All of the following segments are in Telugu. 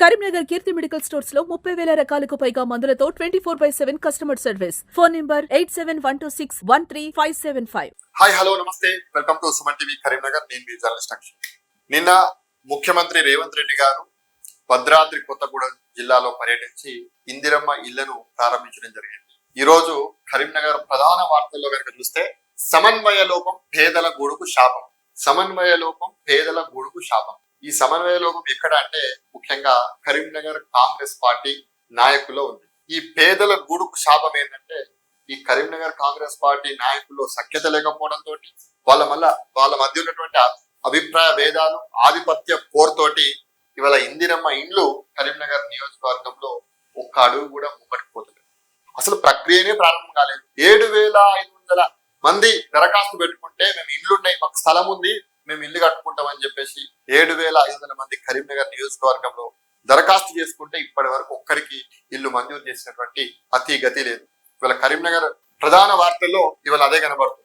కరీంనగర్ కీర్తి మెడికల్ స్టోర్స్లో ముప్పై వేల రకాలకు పైగా మందులతో twenty four by seven customer service. Phone number eight seven one two six one three five seven five. Hi hello నమస్తే. Welcome to Suman TV Karimnagar. నేను మీ జర్నలిస్ట్ అక్షయ్. నిన్న ముఖ్యమంత్రి రేవంత్ రెడ్డి గారు భద్రాద్రి కొత్తగూడెం జిల్లాలో పర్యటించి ఇందిరమ్మ ఇళ్ళను ప్రారంభించడం జరిగింది. ఈ రోజు కరీంనగర్ ప్రధాన వార్తల్లో కనుక చూస్తే సమన్వయ లోపం పేదల గూడుకు శాపం. సమన్వయ లోపం పేదల గూడుకు శాపం. ఈ సమన్వయ లోపం ఎక్కడ అంటే ముఖ్యంగా కరీంనగర్ కాంగ్రెస్ పార్టీ నాయకుల్లో ఉంది. ఈ పేదల గూడుకు శాపం ఏంటంటే ఈ కరీంనగర్ కాంగ్రెస్ పార్టీ నాయకుల్లో సఖ్యత లేకపోవడంతో వాళ్ళ మళ్ళా వాళ్ళ మధ్య ఉన్నటువంటి అభిప్రాయ భేదాలు ఆధిపత్య పోరుతోటి ఇవాళ ఇందిరమ్మ ఇండ్లు కరీంనగర్ నియోజకవర్గంలో ఒక్క అడుగు కూడా ముంగటిపోతుంది అసలు ప్రక్రియనే ప్రారంభం కాలేదు. ఏడు వేల ఐదు వందల మంది దరఖాస్తు పెట్టుకుంటే మేము ఇల్లు ఉన్నాయి మాకు స్థలం ఉంది మేము ఇల్లు కట్టుకుంటాం అని చెప్పేసి ఏడు వేల ఐదు వందల మంది కరీంనగర్ నియోజకవర్గంలో దరఖాస్తు చేసుకుంటే ఇప్పటి వరకు ఒక్కరికి ఇల్లు మంజూరు చేసినటువంటి అతి గతి లేదు. ఇవాళ కరీంనగర్ ప్రధాన వార్తల్లో ఇవాళ అదే కనబడుతుంది.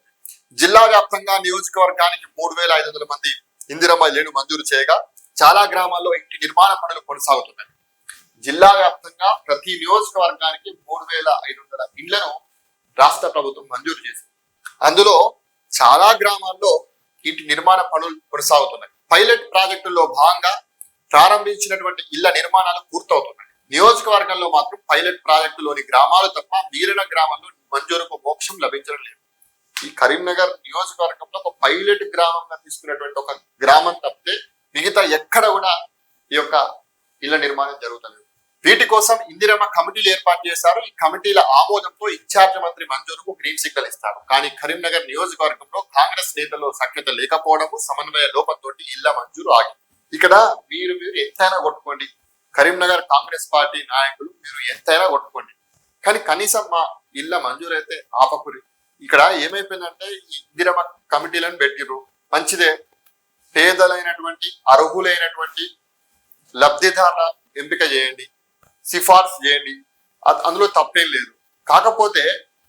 జిల్లా వ్యాప్తంగా నియోజకవర్గానికి మూడు వేల ఐదు వందల మంది ఇందిరమ్మ ఇళ్ళను మంజూరు చేయగా చాలా గ్రామాల్లో ఇంటి నిర్మాణ పనులు కొనసాగుతున్నాయి. జిల్లా వ్యాప్తంగా ప్రతి నియోజకవర్గానికి మూడు వేల ఐదు వందల ఇళ్ళను రాష్ట్ర ప్రభుత్వం మంజూరు చేసింది. అందులో చాలా గ్రామాల్లో ఇంటి నిర్మాణ పనులు కొనసాగుతున్నాయి. పైలట్ ప్రాజెక్టుల్లో భాగంగా ప్రారంభించినటువంటి ఇళ్ళ నిర్మాణాలు పూర్తవుతున్నాయి. నియోజకవర్గంలో మాత్రం పైలట్ ప్రాజెక్టులోని గ్రామాలు తప్ప మిగిలిన గ్రామంలో మంజూరుకు మోక్షం లభించడం లేదు. ఈ కరీంనగర్ నియోజకవర్గంలో ఒక పైలట్ గ్రామంగా తీసుకున్నటువంటి ఒక గ్రామం తప్పితే మిగతా ఎక్కడ కూడా ఈ యొక్క ఇళ్ళ నిర్మాణం జరుగుతలేదు. వీటి కోసం ఇందిరమ్మ కమిటీలు ఏర్పాటు చేశారు. ఈ కమిటీల ఆమోదంతో ఇన్ఛార్జ్ మంత్రి మంజూరుకు గ్రీన్ సిగ్నల్ ఇస్తారు. కానీ కరీంనగర్ నియోజకవర్గంలో కాంగ్రెస్ నేతల్లో సఖ్యత లేకపోవడము సమన్వయ లోపంతో ఇళ్ళ మంజూరు ఆగింది. ఇక్కడ మీరు మీరు ఎంతైనా కొట్టుకోండి. కరీంనగర్ కాంగ్రెస్ పార్టీ నాయకులు మీరు ఎంతైనా కొట్టుకోండి. కానీ కనీసం మా ఇళ్ళ మంజూరు అయితే ఆపకురి. ఇక్కడ ఏమైపోయిందంటే ఈ ఇందిరమ్మ కమిటీలను పెట్టిరు మంచిదే. పేదలైనటువంటి అర్హులైనటువంటి లబ్ధిదారుల ఎంపిక చేయండి. సిఫార్సు చేయండి. అందులో తప్పేం లేదు. కాకపోతే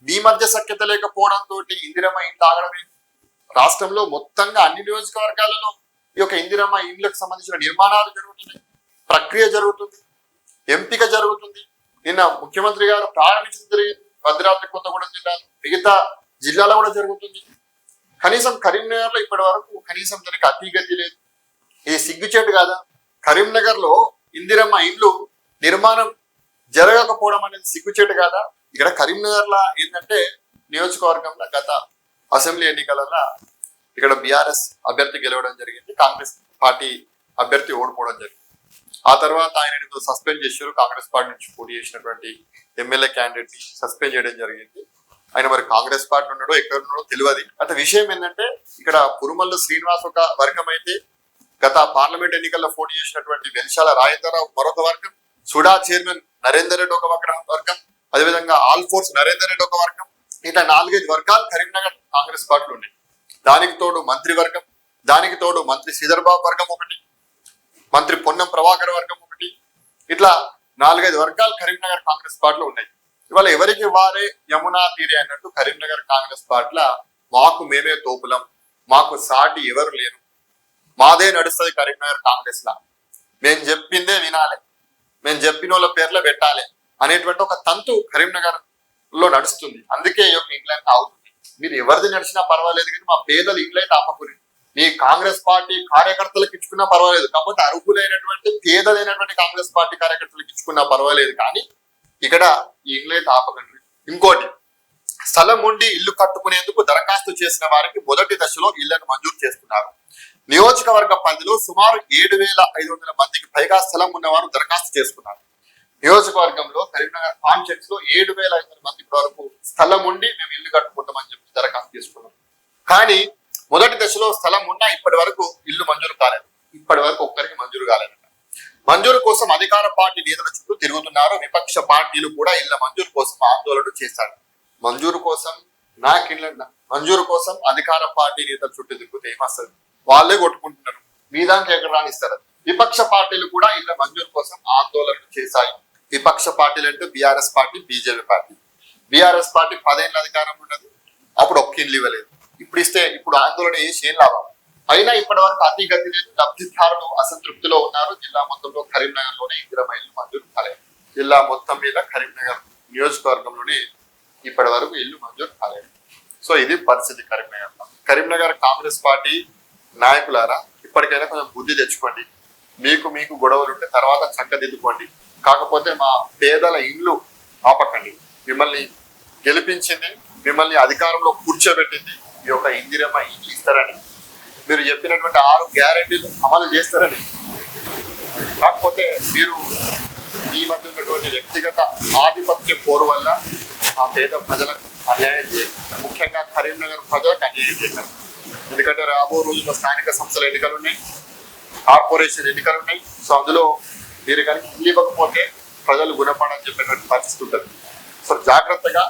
మీ మధ్య సఖ్యత లేకపోవడంతో ఇందిరమ్మ ఇంట్లో ఆగడమే. రాష్ట్రంలో మొత్తంగా అన్ని నియోజకవర్గాలలో ఈ యొక్క ఇందిరమ్మ ఇండ్లకు సంబంధించిన నిర్మాణాలు జరుగుతున్నాయి. ప్రక్రియ జరుగుతుంది. ఎంపిక జరుగుతుంది. నిన్న ముఖ్యమంత్రి గారు ప్రారంభించిన జరిగింది. భద్రాద్రి కొత్తగూడెం జిల్లాలో. మిగతా జిల్లాలో కూడా జరుగుతుంది. కనీసం కరీంనగర్లో ఇప్పటి వరకు కనీసం దానికి అతిగతి లేదు. ఇది సిగ్గుచేటు కాదా? కరీంనగర్లో ఇందిరమ్మ ఇండ్లు నిర్మాణం జరగకపోవడం అనేది సిగ్గుచేటు కాదా? ఇక్కడ కరీంనగర్లో ఏంటంటే నియోజకవర్గంలో గత అసెంబ్లీ ఎన్నికలలో ఇక్కడ బీఆర్ఎస్ అభ్యర్థి గెలవడం జరిగింది. కాంగ్రెస్ పార్టీ అభ్యర్థి ఓడిపోవడం జరిగింది. ఆ తర్వాత ఆయన సస్పెండ్ చేశారు. కాంగ్రెస్ పార్టీ నుంచి పోటీ చేసినటువంటి ఎమ్మెల్యే క్యాండిడేట్ని సస్పెండ్ చేయడం జరిగింది. ఆయన మరి కాంగ్రెస్ పార్టీ ఉన్నాడో ఎక్కడ ఉన్నాడో తెలియదు. అంటే విషయం ఏంటంటే ఇక్కడ పురుమల్లు శ్రీనివాస్ ఒక వర్గం అయితే గత పార్లమెంట్ ఎన్నికల్లో పోటీ చేసినటువంటి వెలిశాల రాజేంద్రరావు మరొక వర్గం. సుడా చైర్మన్ నరేందర్ రెడ్డి ఒక వర్గం వర్గం. అదేవిధంగా ఆల్ ఫోర్స్ నరేందర్ రెడ్డి ఒక వర్గం. ఇట్లా నాలుగైదు వర్గాలు కరీంనగర్ కాంగ్రెస్ పార్టీలు ఉన్నాయి. దానికి తోడు మంత్రి వర్గం దానికి తోడు మంత్రి శ్రీధర్బాబు వర్గం ఒకటి మంత్రి పొన్నం ప్రభాకర్ వర్గం ఒకటి. ఇట్లా నాలుగైదు వర్గాలు కరీంనగర్ కాంగ్రెస్ పార్టీలో ఉన్నాయి. ఇవాళ ఎవరికి వారే యమునా తీరే అన్నట్టు కరీంనగర్ కాంగ్రెస్ పార్టీలో మాకు మేమే తోపులం మాకు సాటి ఎవరు లేరు. మాదే నడుస్తుంది కరీంనగర్ కాంగ్రెస్ లా మేము చెప్పిందే వినాలి. మేము చెప్పిన వాళ్ళ పేర్లో పెట్టాలి అనేటువంటి ఒక తంతు కరీంనగర్లో నడుస్తుంది. అందుకే ఈ యొక్క ఇంగ్లాండ్ అవుతుంది. మీరు ఎవరిది నడిచినా పర్వాలేదు కానీ మా పేదలు ఇంగ్లాండ్ ఆపకూరి మీ కాంగ్రెస్ పార్టీ కార్యకర్తలకు ఇచ్చుకున్నా పర్వాలేదు. కాకపోతే అర్హులైనటువంటి పేదలైనటువంటి కాంగ్రెస్ పార్టీ కార్యకర్తలకు ఇచ్చుకున్నా పర్వాలేదు కానీ ఇక్కడ ఈ ఇంగ్లాండ్ ఆపకండి. ఇంకోటి స్థలం ఉండి ఇల్లు కట్టుకునేందుకు దరఖాస్తు చేసిన వారికి మొదటి దశలో ఇళ్ళను మంజూరు చేస్తున్నారు. నియోజకవర్గ పరిధిలో సుమారు ఏడు వేల ఐదు వందల మందికి పైగా స్థలం ఉన్నవారు దరఖాస్తు చేసుకున్నారు. నియోజకవర్గంలో కరీంనగర్ కాన్షియన్స్లో ఏడు వేల ఐదు వందల మంది వరకు స్థలం ఉండి మేము ఇల్లు కట్టుకుంటామని చెప్పి దరఖాస్తు చేసుకున్నాం. కానీ మొదటి దశలో స్థలం ఉన్నా ఇప్పటి వరకు ఇల్లు మంజూరు కాలేదు. ఇప్పటి వరకు ఒక్కరికి మంజూరు కాలేదు మంజూరు కోసం అధికార పార్టీ నేతల చుట్టూ తిరుగుతున్నారు. విపక్ష పార్టీలు కూడా ఇళ్ళ మంజూరు కోసం ఆందోళన చేశారు. మంజూరు కోసం నాకు ఇళ్ళ మంజూరు కోసం అధికార పార్టీ నేతల చుట్టూ తిరుగుతే ఏమస్తుంది? వాళ్ళే కొట్టుకుంటున్నారు. మీ దానికి ఎక్కడ రాణిస్తారు విపక్ష పార్టీలు కూడా ఇళ్ళ మంజూరు కోసం ఆందోళనలు చేశాయి. విపక్ష పార్టీలు అంటే BRS party BJP party. BRS party పదేళ్ళ అధికారం ఉన్నది. అప్పుడు ఒక్క ఇల్లు ఇవ్వలేదు. ఇప్పుడు ఇస్తే ఇప్పుడు ఆందోళన చేసి ఏం లాభం? అయినా ఇప్పటి వరకు అతి గతి లేదు లబ్ధిదారులు అసంతృప్తిలో ఉన్నారు. జిల్లా మొత్తంలో కరీంనగర్లోనే ఇందిరమ్మ ఇల్లు మంజూరు కాలేదు. జిల్లా మొత్తం మీద కరీంనగర్ నియోజకవర్గంలోనే ఇప్పటి వరకు ఇల్లు మంజూరు కాలేదు. సో ఇది పరిస్థితి కరీంనగర్ కరీంనగర్ కాంగ్రెస్ పార్టీ నాయకులారా ఇప్పటికైనా కొంచెం బుద్ధి తెచ్చుకోండి. మీకు మీకు గొడవలు ఉంటే తర్వాత చక్కదిద్దుకోండి కాకపోతే మా పేదల ఇండ్లు ఆపకండి. మిమ్మల్ని గెలిపించింది మిమ్మల్ని అధికారంలో కూర్చోబెట్టింది ఈ యొక్క ఇందిరమ్మ ఇల్లు ఇస్తారని. మీరు చెప్పినటువంటి ఆరు గ్యారెంటీలు అమలు చేస్తారని. కాకపోతే మీరు మీ మధ్య ఉన్నటువంటి వ్యక్తిగత ఆధిపత్య పోరు వల్ల ఆ పేద ప్రజలకు అన్యాయం చేయాలి ముఖ్యంగా కరీంనగర్ ప్రజలకు అన్యాయం చేశారు. ఎందుకంటే రాబో రోజుల్లో స్థానిక సంస్థల ఎన్నికలు ఉన్నాయి కార్పొరేషన్ ఎన్నికలు ఉన్నాయి. సో అందులో మీరు కనుక ఇవ్వకపోతే ప్రజలు గుణపడని చెప్పినటువంటి పరిస్థితి ఉంటుంది సో జాగ్రత్తగా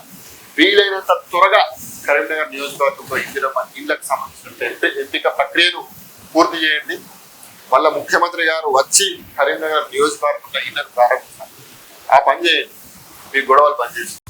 వీలైనంత త్వరగా కరీంనగర్ నియోజకవర్గంలో ఇందిరమ్మ ఇళ్ళకు సంబంధించిన ఎంపిక ప్రక్రియను పూర్తి చేయండి. మళ్ళా ముఖ్యమంత్రి గారు వచ్చి కరీంనగర్ నియోజకవర్గంలో ఇళ్ళను ప్రారంభిస్తారు ఆ పని చేయండి. మీ గొడవలు పనిచేసి